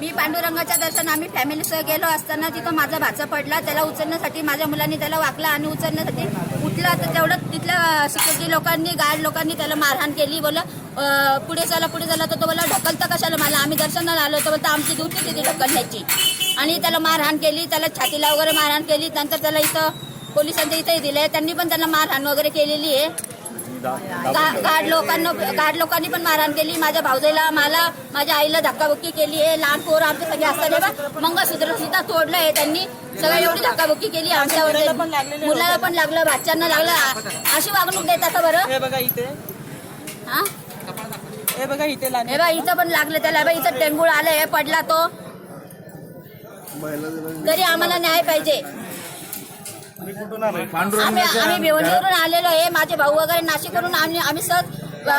मी पांडुरंगाच्या दर्शन आम्ही फॅमिलीसह गेलो असताना तिथं माझा भाचा पडला. त्याला उचलण्यासाठी माझ्या मुलांनी त्याला वाकला आणि उचलण्यासाठी उठला. तर तेवढं तिथल्या सिक्युरिटी लोकांनी गार्ड लोकांनी त्याला मारहाण केली. बोल पुढे झाला पुढे झाला तर तो बोला ढकलता कशाला मला? आम्ही दर्शनाला आलो तर बोलता आमची ड्युटी तिथे ढकलण्याची आणि त्याला मारहाण केली. त्याला छातीला वगैरे मारहाण केली. नंतर त्याला इथं पोलिसांच्या इथंही दिलंय. त्यांनी पण त्यांना मारहाण वगैरे केलेली आहे. गा- गार्ड लोकांना गार्ड लोकांनी पण मारहाण केली. माझ्या भाऊजाईला मला माझ्या आईला धक्काबुक्की केली आहे. लहान पोरं आमचे सगळे असताना बा मंगळसूत्र सुद्धा तोडलं आहे त्यांनी. सगळं एवढी धक्काबुक्की केली आमच्यावर मुलाला पण लागलं बाच्यांना लागलं. अशी वागणूक देतात बरं? हे बघा इथे. हा? हे बघा इथे लाने हे बा इथं पण लागलं त्याला. बा इथं टेंगुळ आलंय. पडला तो. तरी आम्हाला न्याय पाहिजे. आम्ही आम्ही भिवंडीवरून आलेलो आहे. माझे भाऊ वगैरे नाशिकवरून आम्ही आम्ही सहज अ,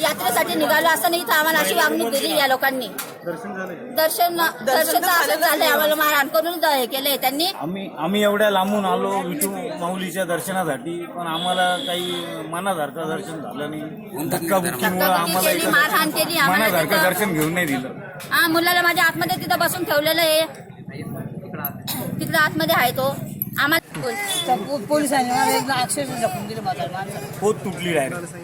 यात्रेसाठी निघालो असताना इथं आम्हाला अशी वागणूक दिली या लोकांनी. दर्शन दर्शन असं झालंय. आम्हाला मारहाण करून हे केलंय त्यांनी. आम्ही आम्ही एवढ्या लांबून आलो विठू माऊलीच्या दर्शनासाठी पण आम्हाला काही मनासारखं दर्शन झालं नाही. धक्काबुक्कीमुळे आम्हाला केली, इथं मारहाण केली आम्हाला मनासारखं तिथं. दर्शन घेऊन नाही दिलं. हा मुलाला माझ्या आतमध्ये तिथं बसून ठेवलेलं आहे. तिकडं आतमध्ये आहे तो. आम्हाला बोल. पोलिसांनी मला एकदा अक्षरशः जपून दिलं माझ्या माणसाला. पोत तुटली डायरेक्ट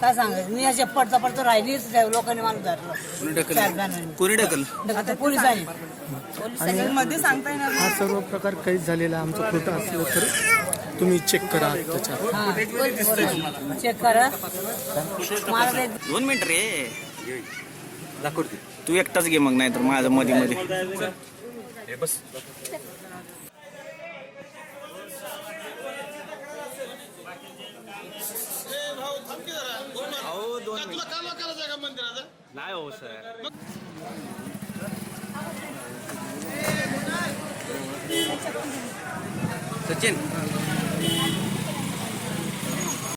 काय सांगायचं? मी अशा पडता पडता राहिलीच लोकांनी मला धरलं. कोणी ढकल आता पोलिसांनी मध्ये सांगता येणार हा सर्व प्रकार काहीच झालेला आहे. आमचं खोटं असलं तर तुम्ही चेक करा त्याच्यात हा चेक करा. मला दोन मिनिट रे. तू एकटाच घे मग नाही तर माझ्या मध्ये. मध्ये दोन मिनिट. नाही हो सर सचिन